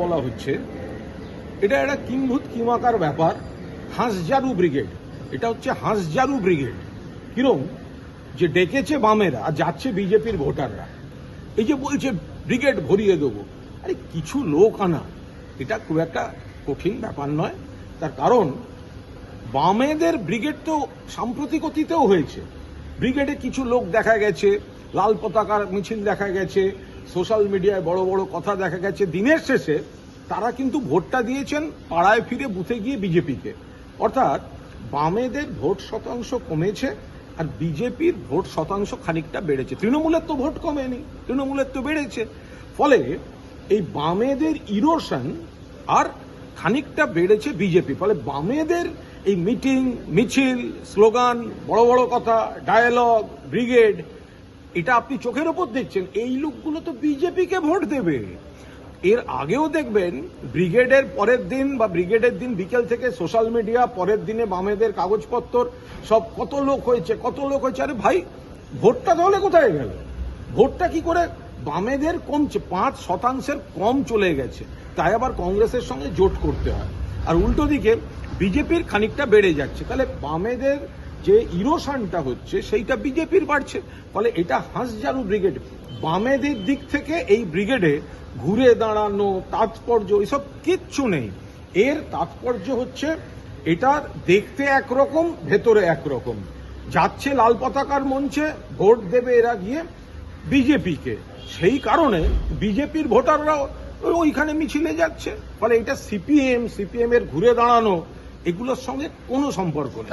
বলা হচ্ছে, এটা একটা কিংভূত কিমাকার ব্যাপার হাঁসজারু ব্রিগেড। এটা হচ্ছে হাঁসজারু ব্রিগেড। কিরম? যে ডেকেছে বামেরা আর যাচ্ছে বিজেপির ভোটাররা। এই যে বলছে, ব্রিগেড ভরিয়ে দেবো। আরে, কিছু লোক আনা। এটা খুব একটা কঠিন ব্যাপার নয়। তার কারণ, বামেদের ব্রিগেড তো সাম্প্রতিক অতীতেও হয়েছে। ব্রিগেডে কিছু লোক দেখা গেছে, লাল পতাকার মিছিল দেখা গেছে সোশ্যাল মিডিয়ায় বড় বড় কথা দেখা গেছে। দিনের শেষে তারা কিন্তু ভোটটা দিয়েছেন পাড়ায় ফিরে বুথে গিয়ে বিজেপিকে। অর্থাৎ বামেদের ভোট শতাংশ কমেছে আর বিজেপির ভোট শতাংশ খানিকটা বেড়েছে। তৃণমূলের তো ভোট কমেনি, তৃণমূলের তো বেড়েছে। ফলে এই বামেদের ইরোশন আর খানিকটা বেড়েছে বিজেপি। ফলে বামেদের এই মিটিং মিছিল স্লোগান বড় বড় কথা ডায়ালগ ব্রিগেড এটা আপনি চোখের ওপর দেখছেন, এই লোকগুলো তো বিজেপিকে ভোট দেবে। এর আগেও দেখবেন, ব্রিগেডের পরের দিন বা ব্রিগেডের দিন বিকেল থেকে সোশ্যাল মিডিয়া, পরের দিনে বামেদের কাগজপত্র, সব কত লোক হয়েছে, কত লোক হয়েছে, আরে ভাই, ভোটটা তাহলে কোথায় গেল? ভোটটা কি করে বামেদের কমছে, পাঁচ শতাংশের কম চলে গেছে, তাই আবার কংগ্রেসের সঙ্গে জোট করতে হয়। আর উল্টো দিকে, বিজেপির খানিকটা বেড়ে যাচ্ছে, তাহলে বামেদের যে ইরোশানটা হচ্ছে, সেইটা বিজেপির বাড়ছে। ফলে এটা হাঁসজারু ব্রিগেড, বামেদের দিক থেকে এই ব্রিগেডে ঘুরে দাঁড়ানো, তাৎপর্য, এসব কিচ্ছু নেই। এর তাৎপর্য হচ্ছে, এটা দেখতে একরকম, ভেতরে একরকম। যাচ্ছে লাল পতাকার মঞ্চে, ভোট দেবে এরা গিয়ে বিজেপিকে। সেই কারণে বিজেপির ভোটাররাও ওইখানে মিছিলে যাচ্ছে। ফলে এটা সিপিএম সিপিএম এর ঘুরে দাঁড়ানো, এগুলোর সঙ্গে কোনো সম্পর্ক নেই।